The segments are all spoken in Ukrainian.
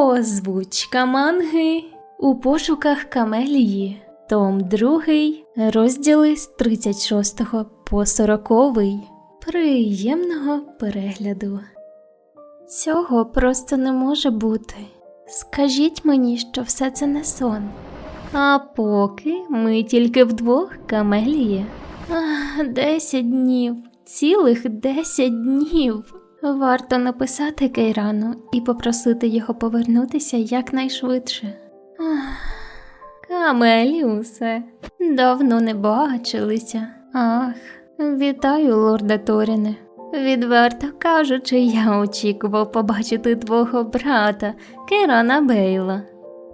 Озвучка манги у пошуках Камелії, том 2, розділи з 36 по 40. Приємного перегляду. Цього просто не може бути. Скажіть мені, що все це не сон. А поки ми тільки вдвох Камелії. Ах, Десять днів, цілих десять днів. Варто написати Кейрану і попросити його повернутися якнайшвидше. Ах, Камеліусе, давно не бачилися. Ах, вітаю, лорда Торіне. Відверто кажучи, я очікував побачити твого брата Кейрана Бейла.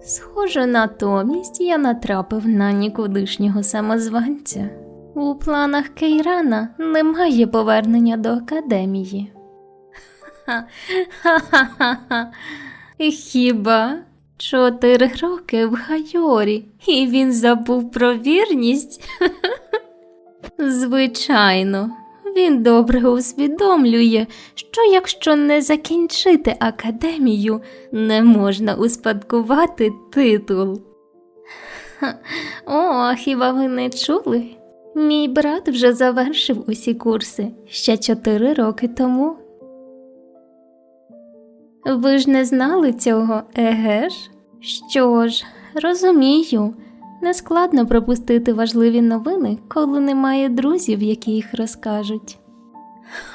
Схоже, натомість я натрапив на нікудишнього самозванця. У планах Кейрана немає повернення до академії. Ха-ха-ха. Хіба чотири роки в Гайорі, і він забув про вірність? Звичайно, він добре усвідомлює, що якщо не закінчити академію, не можна успадкувати титул. О, хіба ви не чули? Мій брат вже завершив усі курси ще чотири роки тому. Ви ж не знали цього, еге ж? Що ж, розумію, нескладно пропустити важливі новини, коли немає друзів, які їх розкажуть.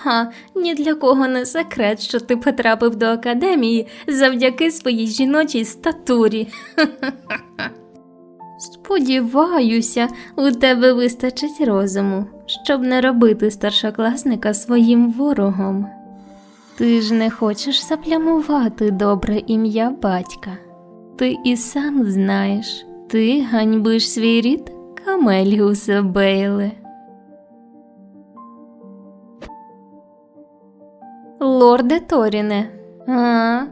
Ха, ні для кого не секрет, що ти потрапив до академії завдяки своїй жіночій статурі. Сподіваюся, у тебе вистачить розуму, щоб не робити старшокласника своїм ворогом. Ти ж не хочеш заплямувати добре ім'я батька. Ти і сам знаєш, ти ганьбиш свій рід Камеліуса Бейле. Лорде Торіне, а?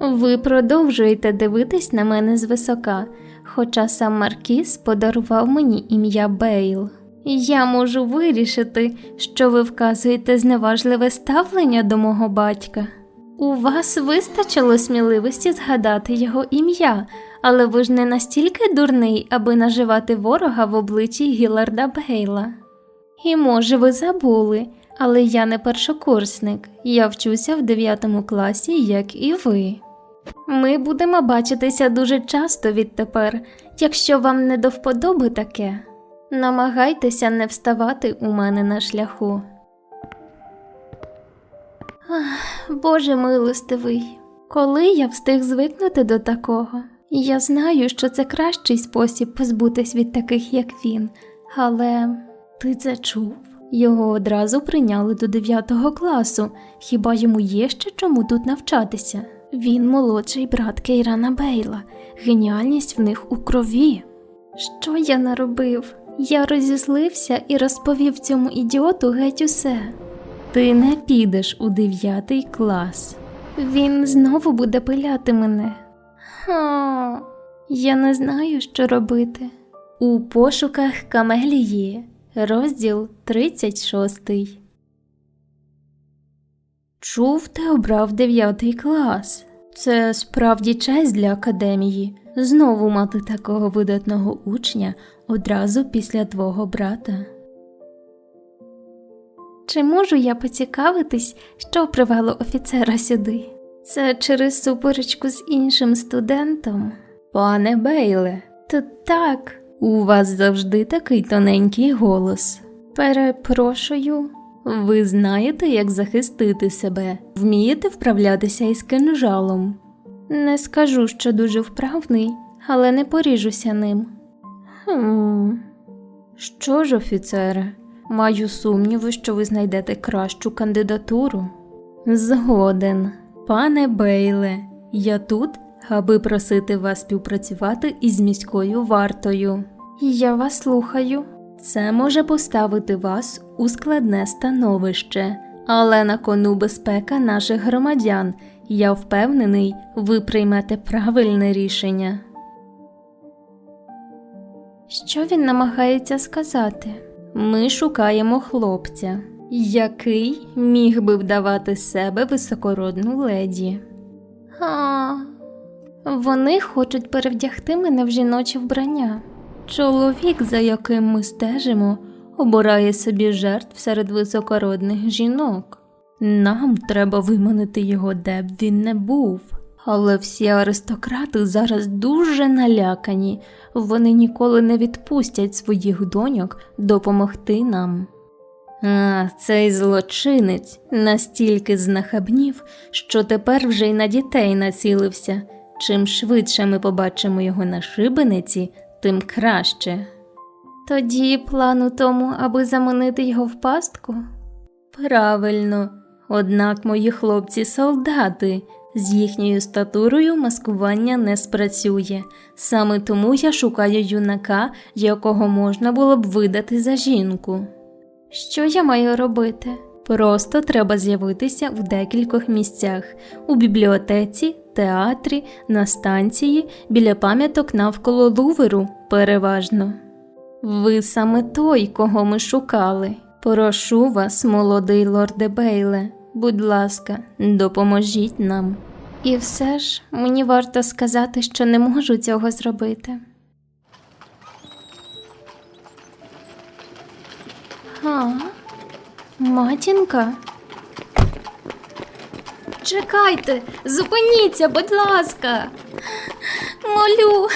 Ви продовжуєте дивитись на мене звисока, хоча сам Маркіс подарував мені ім'я Бейл. Я можу вирішити, що ви вказуєте зневажливе ставлення до мого батька. У вас вистачило сміливості згадати його ім'я, але ви ж не настільки дурний, аби наживати ворога в обличчі Гіларда Бейла. І може, ви забули, але я не першокурсник, я вчуся в 9 класі, як і ви. Ми будемо бачитися дуже часто відтепер, якщо вам не до вподоби таке. Намагайтеся не вставати у мене на шляху. Ах, Боже милостивий, коли я встиг звикнути до такого? Я знаю, що це кращий спосіб позбутись від таких, як він, але ти це чув? Його одразу прийняли до 9 класу. Хіба йому є ще чому тут навчатися? Він молодший брат Кейрана Бейла, геніальність в них у крові. Що я наробив? Я розізлився і розповів цьому ідіоту геть усе. Ти не підеш у дев'ятий клас. Він знову буде пиляти мене. Ха, я не знаю, що робити. У пошуках Камелії, розділ 36. Чув, ти обрав дев'ятий клас. Це справді честь для академії знову мати такого видатного учня одразу після твого брата. Чи можу я поцікавитись, що привело офіцера сюди? Це через суперечку з іншим студентом? Пане Бейле, то так, у вас завжди такий тоненький голос. Перепрошую. Ви знаєте, як захистити себе, вмієте вправлятися із кинжалом. Не скажу, що дуже вправний, але не поріжуся ним. Хм. Що ж, офіцере, маю сумніви, що ви знайдете кращу кандидатуру. Згоден, пане Бейле, я тут, аби просити вас співпрацювати із міською вартою. Я вас слухаю. Це може поставити вас у складне становище, але на кону безпека наших громадян. Я впевнений, ви приймете правильне рішення. Що він намагається сказати? Ми шукаємо хлопця, який міг би вдавати себе високородну леді. А, Вони хочуть перевдягти мене в жіноче вбрання. Чоловік, за яким ми стежимо, обирає собі жертв серед високородних жінок. Нам треба виманити його, де б він не був. Але всі аристократи зараз дуже налякані, вони ніколи не відпустять своїх доньок допомогти нам. А, цей злочинець настільки знахабнів, що тепер вже й на дітей націлився. Чим швидше ми побачимо його на шибениці, тим краще. Тоді план у тому, аби заманити його в пастку? Правильно, однак мої хлопці солдати. З їхньою статурою маскування не спрацює. Саме тому я шукаю юнака, якого можна було б видати за жінку. Що я маю робити? Просто треба з'явитися в декількох місцях у бібліотеці, театрі, на станції, біля пам'яток навколо Луверу, переважно. Ви саме той, кого ми шукали. Прошу вас, молодий лорде Бейле, будь ласка, допоможіть нам. І все ж мені варто сказати, що не можу цього зробити. А, матінка. Чекайте, зупиніться, будь ласка. Молю.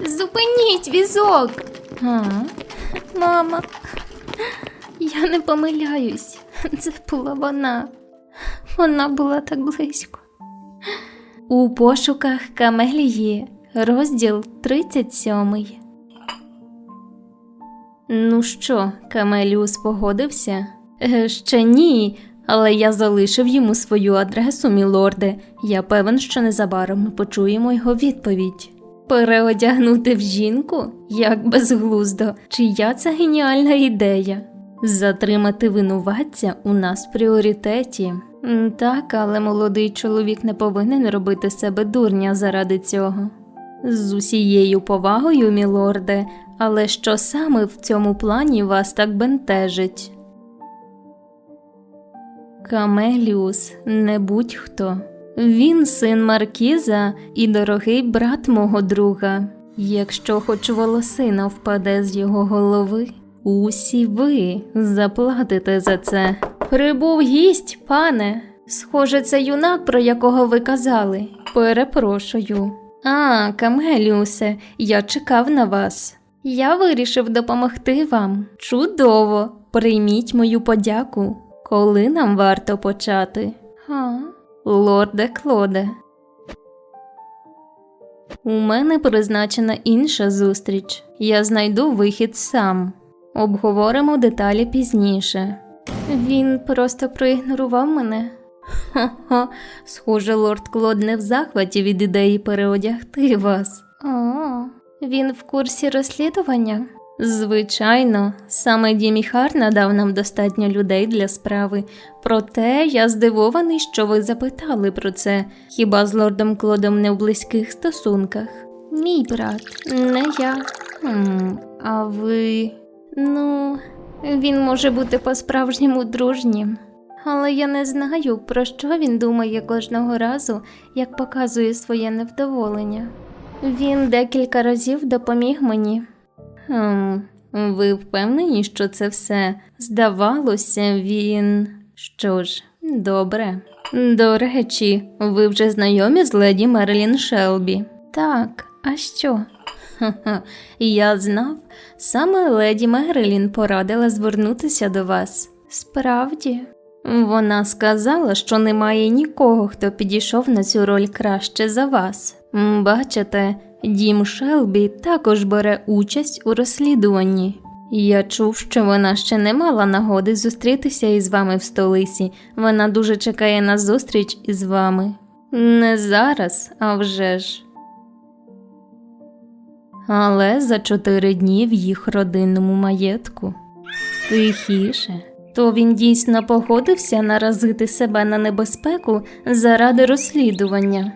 Зупиніть візок. А, мама. Я не помиляюсь. Це була вона. Вона була так близько. У пошуках Камелії, розділ 37. Ну що, Камеліус погодився? Е, Ще ні, але я залишив йому свою адресу, мілорде. Я певен, що незабаром ми почуємо його відповідь. Переодягнути в жінку? Як безглуздо, чия це геніальна ідея? Затримати винуватця у нас в пріоритеті. Так, але молодий чоловік не повинен робити себе дурня заради цього. З усією повагою, мілорде, але що саме в цьому плані вас так бентежить? Камеліус не будь-хто. Він син Маркіза і дорогий брат мого друга. Якщо хоч волосина впаде з його голови, усі ви заплатите за це. Прибув гість, пане. Схоже, це юнак, про якого ви казали. Перепрошую. А, Камеліусе, я чекав на вас. Я вирішив допомогти вам. Чудово! Прийміть мою подяку. Коли нам варто почати? А, лорде Клоде. У мене призначена інша зустріч. Я знайду вихід сам. Обговоримо деталі пізніше. Він просто проігнорував мене. Ха-ха, схоже, лорд Клод не в захваті від ідеї переодягти вас. О, він в курсі розслідування? Звичайно, саме Дімі Хар надав нам достатньо людей для справи. Проте я здивований, що ви запитали про це. Хіба з лордом Клодом не в близьких стосунках? Мій брат, не я. Хм, а ви. Ну, він може бути по-справжньому дружнім. Але я не знаю, про що він думає кожного разу, як показує своє невдоволення. Він декілька разів допоміг мені. Хм, ви впевнені, що це все? Здавалося, він. Що ж, добре. До речі, ви вже знайомі з леді Мерлін Шелбі? Так, а що? Ха-ха, я знав, саме леді Мерлін порадила звернутися до вас. Справді, вона сказала, що немає нікого, хто підійшов на цю роль краще за вас. Бачите, Дім Шелбі також бере участь у розслідуванні. Я чув, що вона ще не мала нагоди зустрітися із вами в столиці. Вона дуже чекає на зустріч із вами. Не зараз, а вже ж. Але за чотири дні в їх родинному маєтку. Тихіше. То він дійсно погодився наразити себе на небезпеку заради розслідування.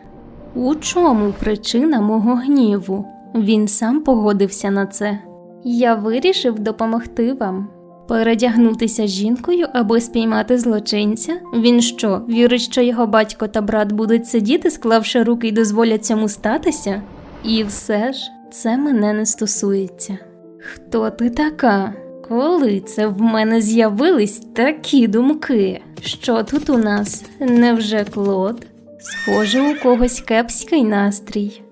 У чому причина мого гніву? Він сам погодився на це. Я вирішив допомогти вам. Передягнутися жінкою, аби спіймати злочинця? Він що, вірить, що його батько та брат будуть сидіти, склавши руки і дозволять цьому статися? І все ж це мене не стосується. Хто ти така? Коли це в мене з'явились такі думки? Що тут у нас? Невже Клод? Схоже, у когось кепський настрій.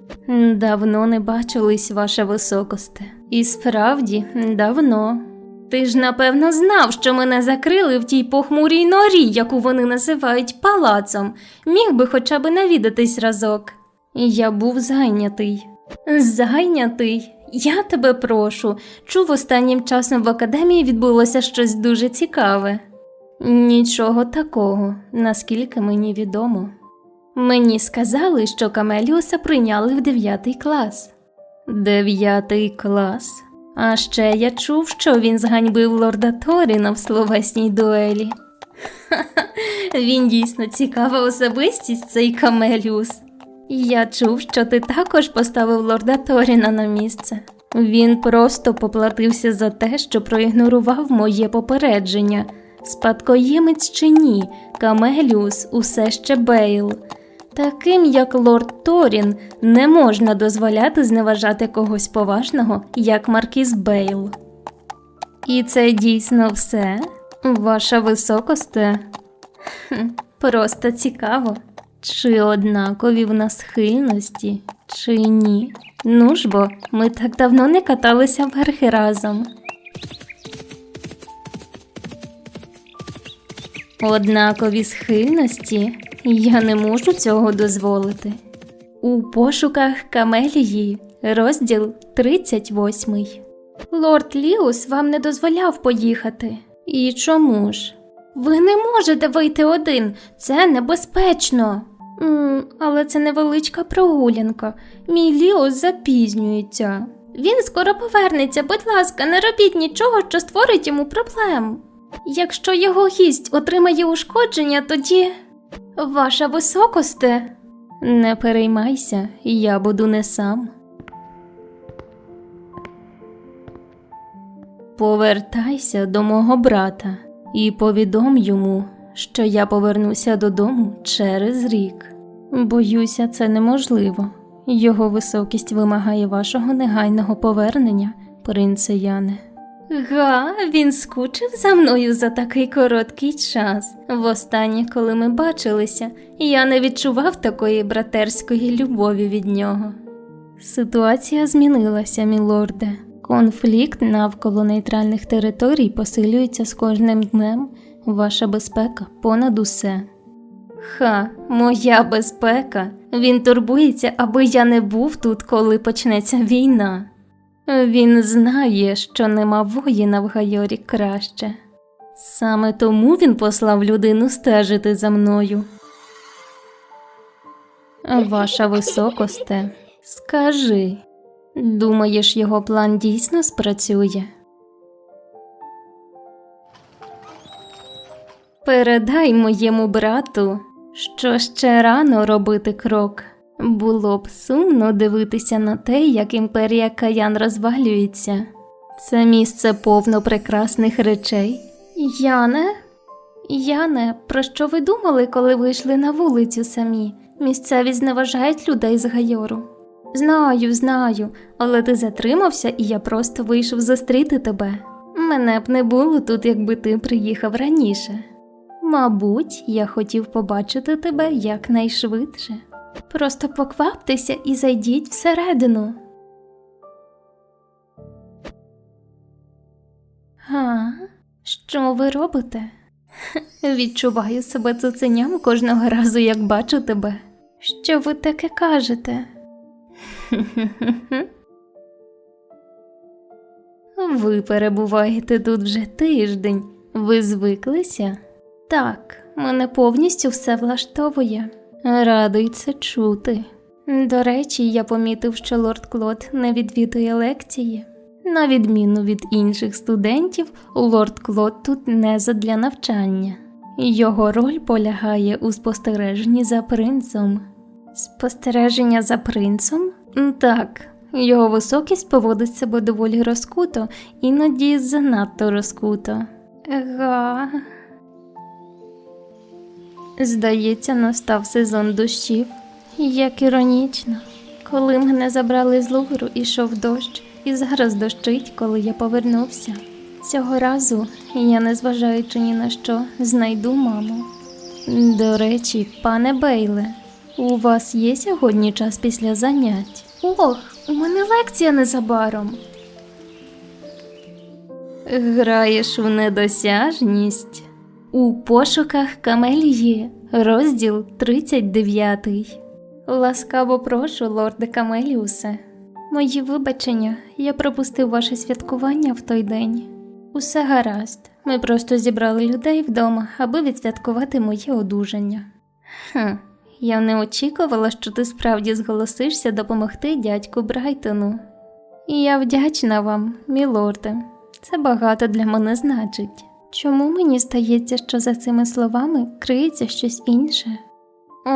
Давно не бачились, ваше високосте. І справді, давно. Ти ж напевно знав, що мене закрили в тій похмурій норі, яку вони називають палацом. Міг би хоча б навідатись разок. Я був зайнятий. Зайнятий? Я тебе прошу. Чув, останнім часом в академії відбулося щось дуже цікаве. Нічого такого, наскільки мені відомо. Мені сказали, що Камеліуса прийняли в дев'ятий клас. Дев'ятий клас. А ще я чув, що він зганьбив лорда Торіна в словесній дуелі. Ха-ха, Він дійсно цікава особистість, цей Камеліус. Я чув, що ти також поставив лорда Торіна на місце. Він просто поплатився за те, що проігнорував моє попередження. Спадкоємець чи ні, Камеліус усе ще Бейл. Таким, як лорд Торін, не можна дозволяти зневажати когось поважного, як Маркіз Бейл. І це дійсно все? Ваша високосте? Хм, Просто цікаво. Чи однакові в нас схильності, чи ні? Ну ж бо, ми так давно не каталися верхи разом. Однакові схильності я не можу цього дозволити. У пошуках Камелії, розділ 38. Лорд Ліус вам не дозволяв поїхати. І чому ж? Ви не можете вийти один, це небезпечно. м але це невеличка прогулянка. Мій Ліус запізнюється. Він скоро повернеться, будь ласка, не робіть нічого, що створить йому проблем. Якщо його гість отримає ушкодження, тоді. Ваша високосте. Не переймайся, я буду не сам. Повертайся до мого брата і повідом йому, що я повернуся додому через рік. Боюся, це неможливо. Його високість вимагає вашого негайного повернення, принце Яне. Га, він скучив за мною за такий короткий час. Востаннє, коли ми бачилися, я не відчував такої братерської любові від нього. Ситуація змінилася, мілорде. Конфлікт навколо нейтральних територій посилюється з кожним днем. Ваша безпека понад усе. Ха, моя безпека. Він турбується, аби я не був тут, коли почнеться війна. Він знає, що нема воїна в Гайорі краще. Саме тому він послав людину стежити за мною. Ваша високосте, скажи, думаєш, його план дійсно спрацює? Передай моєму брату, що ще рано робити крок. Було б сумно дивитися на те, як імперія Каян розвалюється. Це місце повно прекрасних речей. Яне? Яне, про що ви думали, коли вийшли на вулицю самі? Місцеві зневажають людей з Гайору. Знаю, знаю, але ти затримався, і я просто вийшов зустріти тебе. Мене б не було тут, якби ти приїхав раніше. Мабуть, я хотів побачити тебе якнайшвидше. Просто покваптеся і зайдіть всередину. Га, що ви робите? Відчуваю себе цуценям кожного разу, як бачу тебе. Що ви таке кажете? Ви перебуваєте тут вже тиждень. Ви звиклися? Так, мене повністю все влаштовує. Радий це чути. До речі, я помітив, що лорд Клод не відвідує лекції. На відміну від інших студентів, лорд Клод тут не задля навчання. Його роль полягає у спостереженні за принцем. Спостереження за принцем? Так, Його високість поводить себе доволі розкуто, іноді занадто розкуто. Га. Здається, настав сезон дощів. Як іронічно. Коли мене забрали з лугру, ішов дощ, і зараз дощить, коли я повернувся. Цього разу я, незважаючи ні на що, знайду маму. До речі, пане Бейле, у вас є сьогодні час після занять? Ох, у мене лекція незабаром. Граєш у недосяжність. У пошуках Камелії, розділ 39. Ласкаво прошу, лорде Камеліусе. Мої вибачення, я пропустив ваше святкування в той день. Усе гаразд. Ми просто зібрали людей вдома, аби відсвяткувати моє одужання. Хм, я не очікувала, що ти справді зголосишся допомогти дядьку Брайтону. І я вдячна вам, мілорде. Це багато для мене значить. Чому мені здається, що за цими словами криється щось інше?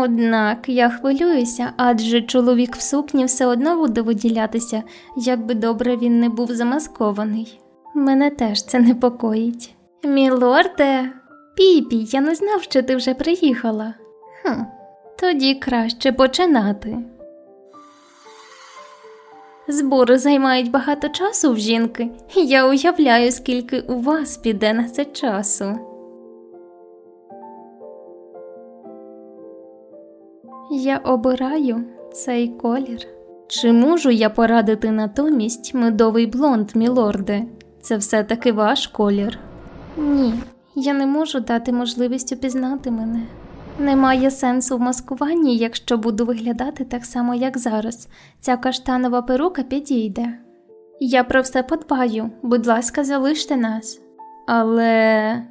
Однак я хвилююся, адже чоловік в сукні все одно буде виділятися, як би добре він не був замаскований. Мене теж це непокоїть. Мілорде, Піпі, я не знав, що ти вже приїхала. Хм, тоді краще починати. Збори займають багато часу в жінки. Я уявляю, скільки у вас піде на це часу. Я обираю цей колір. Чи можу я порадити натомість медовий блонд, мілорде? Це все-таки ваш колір? Ні, я не можу дати можливість упізнати мене. Немає сенсу в маскуванні, якщо буду виглядати так само, як зараз. Ця каштанова перука підійде. Я про все подбаю, будь ласка, залиште нас. Але.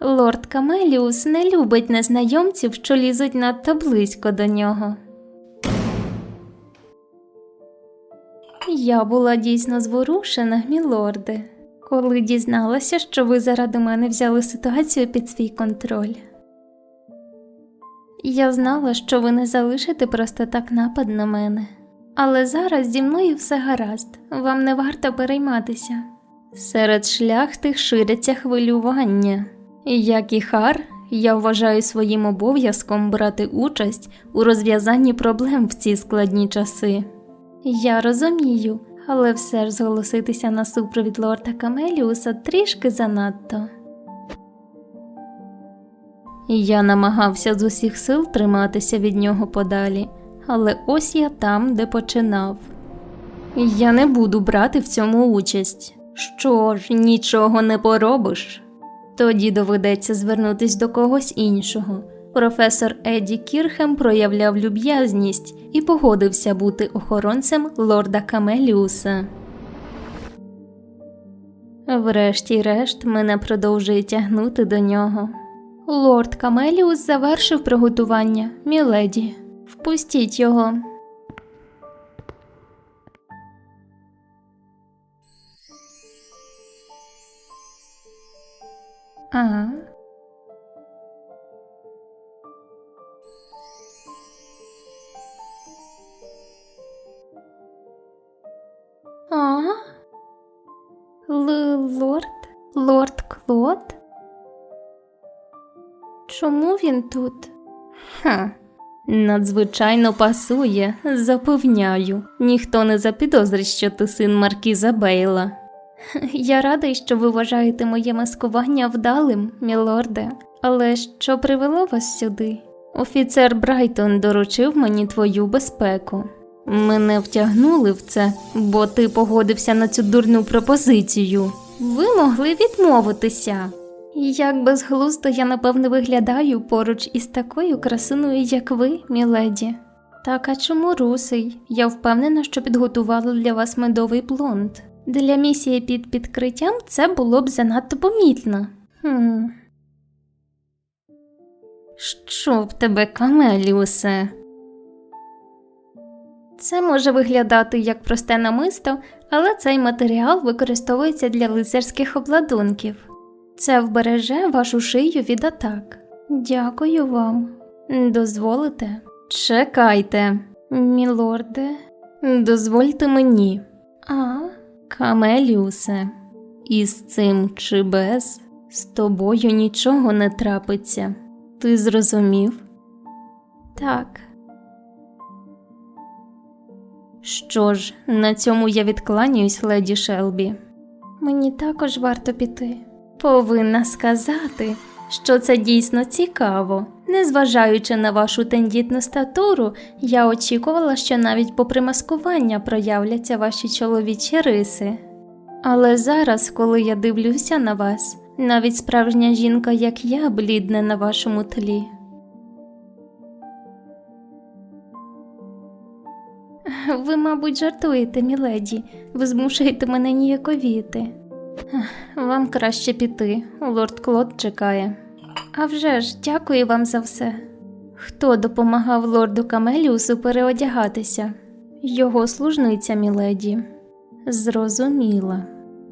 Лорд Камеліус не любить незнайомців, що лізуть надто близько до нього. Я була дійсно зворушена, мілорде, коли дізналася, що ви заради мене взяли ситуацію під свій контроль. Я знала, що ви не залишите просто так напад на мене. Але зараз зі мною все гаразд, вам не варто перейматися. Серед шляхтих ширяться хвилювання. Як і хар, я вважаю своїм обов'язком брати участь у розв'язанні проблем в ці складні часи. Я розумію, але все ж зголоситися на супровід лорда Камеліуса трішки занадто. Я намагався з усіх сил триматися від нього подалі, але ось я там, де починав. Я не буду брати в цьому участь. Що ж, нічого не поробиш. Тоді доведеться звернутись до когось іншого. Професор Еді Кірхем проявляв люб'язність і погодився бути охоронцем лорда Камеліуса. Врешті-решт мене продовжує тягнути до нього. Лорд Камеліус завершив приготування, міледі. Впустіть його. Ага. А? Л лорд? Лорд Клод? Чому він тут? Ха. Надзвичайно пасує, запевняю. Ніхто не запідозрить, що ти син Маркіза Бейла. Я радий, що ви вважаєте моє маскування вдалим, мілорде. Але що привело вас сюди? Офіцер Брайтон доручив мені твою безпеку. Мене втягнули в це, бо ти погодився на цю дурну пропозицію. Ви могли відмовитися. Як безглуздо я напевне виглядаю поруч із такою красуною, як ви, міледі. Так, а чому русий? Я впевнена, що підготувала для вас медовий блонд. Для місії під підкриттям це було б занадто помітно. Хм. Що в тебе, Камеліусе? Це може виглядати як просте намисто, але цей матеріал використовується для лицарських обладунків. Це вбереже вашу шию від атак. Дякую вам. Дозволите? Чекайте, мілорде. Дозвольте мені. А, Камеліусе, із цим чи без з тобою нічого не трапиться. Ти зрозумів? Так. Що ж, на цьому я відкланяюсь, леді Шелбі. Мені також варто піти. Повинна сказати, що це дійсно цікаво. Незважаючи на вашу тендітну статуру, я очікувала, що навіть попри маскування проявляться ваші чоловічі риси. Але зараз, коли я дивлюся на вас, навіть справжня жінка, як я, блідне на вашому тлі. Ви, мабуть, жартуєте, міледі, ви змушуєте мене ніяковіти. Вам краще піти, лорд Клод чекає. А вже ж, дякую вам за все. Хто допомагав лорду Камеліусу переодягатися? Його служниця, міледі. Зрозуміла.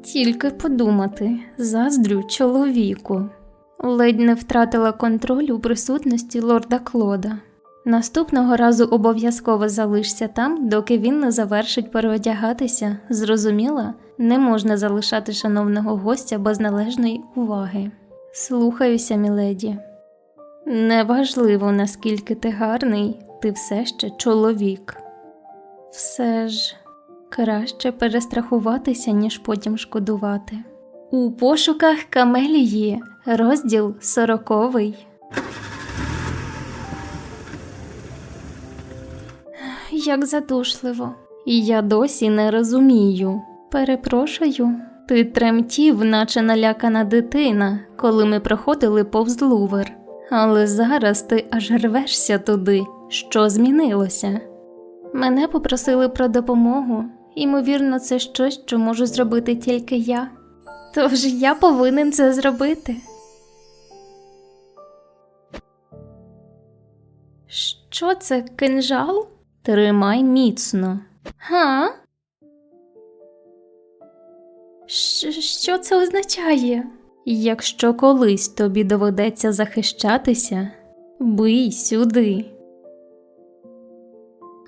Тільки подумати, заздрю чоловіку. Ледь не втратила контроль у присутності лорда Клода. Наступного разу обов'язково залишся там, доки він не завершить переодягатися. Зрозуміла, не можна залишати шановного гостя без належної уваги. Слухаюся, міледі. Неважливо, наскільки ти гарний, ти все ще чоловік. Все ж краще перестрахуватися, ніж потім шкодувати. У пошуках Камелії, розділ сороковий. Як задушливо. Я досі не розумію. Перепрошую, ти тремтів, наче налякана дитина, коли ми проходили повз лувер. Але зараз ти аж рвешся туди. Що змінилося? Мене попросили про допомогу. Ймовірно, це щось, що можу зробити тільки я. Тож я повинен це зробити. Що це, кинжал? Тримай міцно. Га? Щ- Що це означає? Якщо колись тобі доведеться захищатися, бий сюди.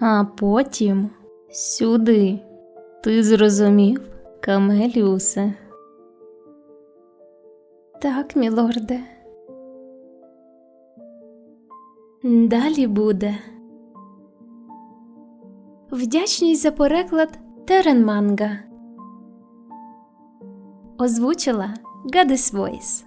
А потім сюди. Ти зрозумів, Камеліусе? Так, мілорде. Далі буде. Вдячність за переклад Терен Манга. Озвучила Гадес Voice.